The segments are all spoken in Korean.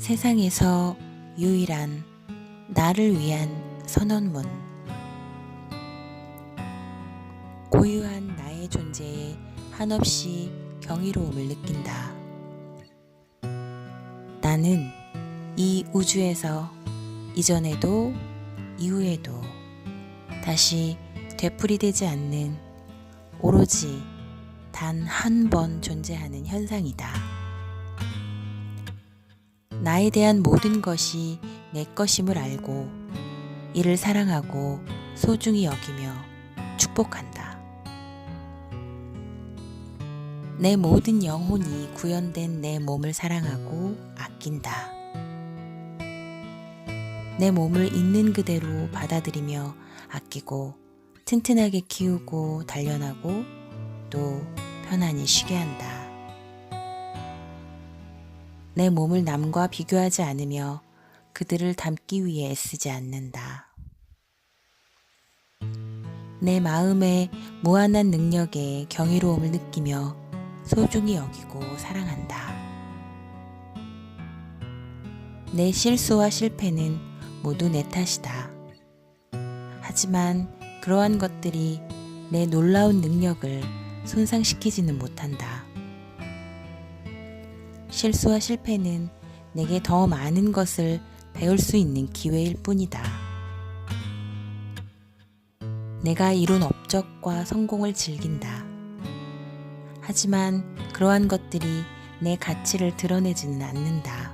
세상에서 유일한 나를 위한 선언문. 고유한 나의 존재에 한없이 경이로움을 느낀다. 나는 이 우주에서 이전에도 이후에도 다시 되풀이되지 않는 오로지 단 한 번 존재하는 현상이다. 나에 대한 모든 것이 내 것임을 알고 이를 사랑하고 소중히 여기며 축복한다. 내 모든 영혼이 구현된 내 몸을 사랑하고 아낀다. 내 몸을 있는 그대로 받아들이며 아끼고 튼튼하게 키우고 단련하고 또 편안히 쉬게 한다. 내 몸을 남과 비교하지 않으며 그들을 닮기 위해 애쓰지 않는다. 내 마음의 무한한 능력에 경이로움을 느끼며 소중히 여기고 사랑한다. 내 실수와 실패는 모두 내 탓이다. 하지만 그러한 것들이 내 놀라운 능력을 손상시키지는 못한다. 실수와 실패는 내게 더 많은 것을 배울 수 있는 기회일 뿐이다. 내가 이룬 업적과 성공을 즐긴다. 하지만 그러한 것들이 내 가치를 드러내지는 않는다.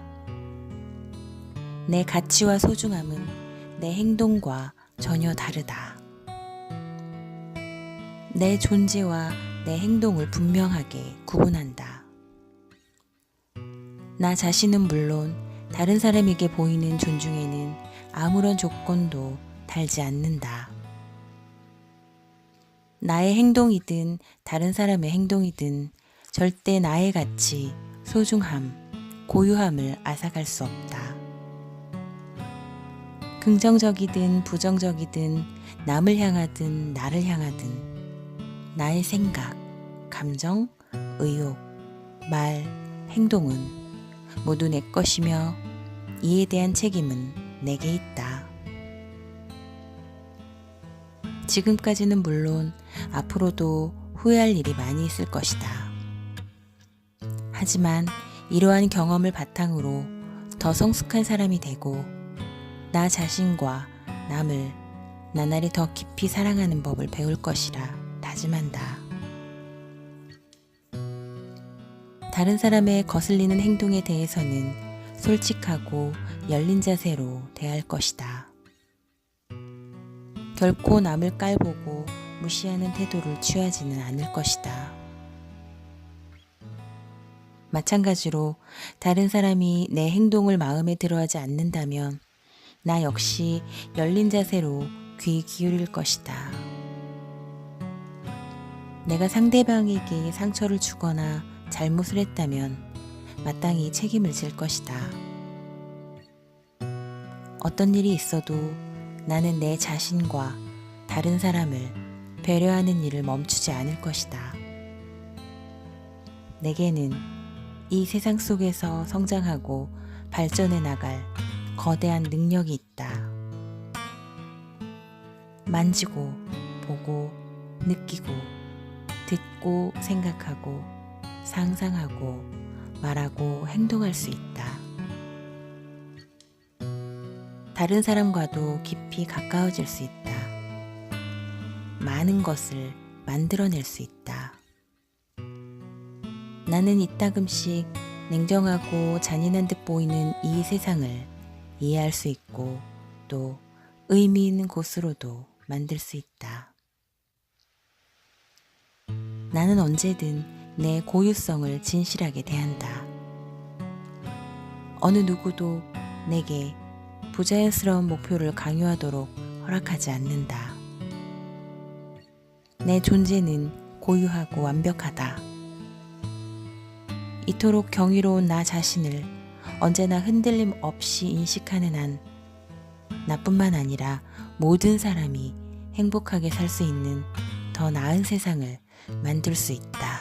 내 가치와 소중함은 내 행동과 전혀 다르다. 내 존재와 내 행동을 분명하게 구분한다. 나 자신은 물론 다른 사람에게 보이는 존중에는 아무런 조건도 달지 않는다. 나의 행동이든 다른 사람의 행동이든 절대 나의 가치, 소중함, 고유함을 앗아갈 수 없다. 긍정적이든 부정적이든 남을 향하든 나를 향하든 나의 생각, 감정, 의욕, 말, 행동은 모두 내 것이며 이에 대한 책임은 내게 있다. 지금까지는 물론 앞으로도 후회할 일이 많이 있을 것이다. 하지만 이러한 경험을 바탕으로 더 성숙한 사람이 되고 나 자신과 남을 나날이 더 깊이 사랑하는 법을 배울 것이라 다짐한다. 다른 사람의 거슬리는 행동에 대해서는 솔직하고 열린 자세로 대할 것이다. 결코 남을 깔보고 무시하는 태도를 취하지는 않을 것이다. 마찬가지로 다른 사람이 내 행동을 마음에 들어하지 않는다면 나 역시 열린 자세로 귀 기울일 것이다. 내가 상대방에게 상처를 주거나 잘못을 했다면 마땅히 책임을 질 것이다. 어떤 일이 있어도 나는 내 자신과 다른 사람을 배려하는 일을 멈추지 않을 것이다. 내게는 이 세상 속에서 성장하고 발전해 나갈 거대한 능력이 있다. 만지고, 보고, 느끼고, 듣고, 생각하고, 상상하고, 말하고, 행동할 수 있다. 다른 사람과도 깊이 가까워질 수 있다. 많은 것을 만들어낼 수 있다. 나는 이따금씩 냉정하고 잔인한 듯 보이는 이 세상을 이해할 수 있고 또 의미 있는 곳으로도 만들 수 있다. 나는 언제든 내 고유성을 진실하게 대한다. 어느 누구도 내게 부자연스러운 목표를 강요하도록 허락하지 않는다. 내 존재는 고유하고 완벽하다. 이토록 경이로운 나 자신을 언제나 흔들림 없이 인식하는 한 나뿐만 아니라 모든 사람이 행복하게 살 수 있는 더 나은 세상을 만들 수 있다.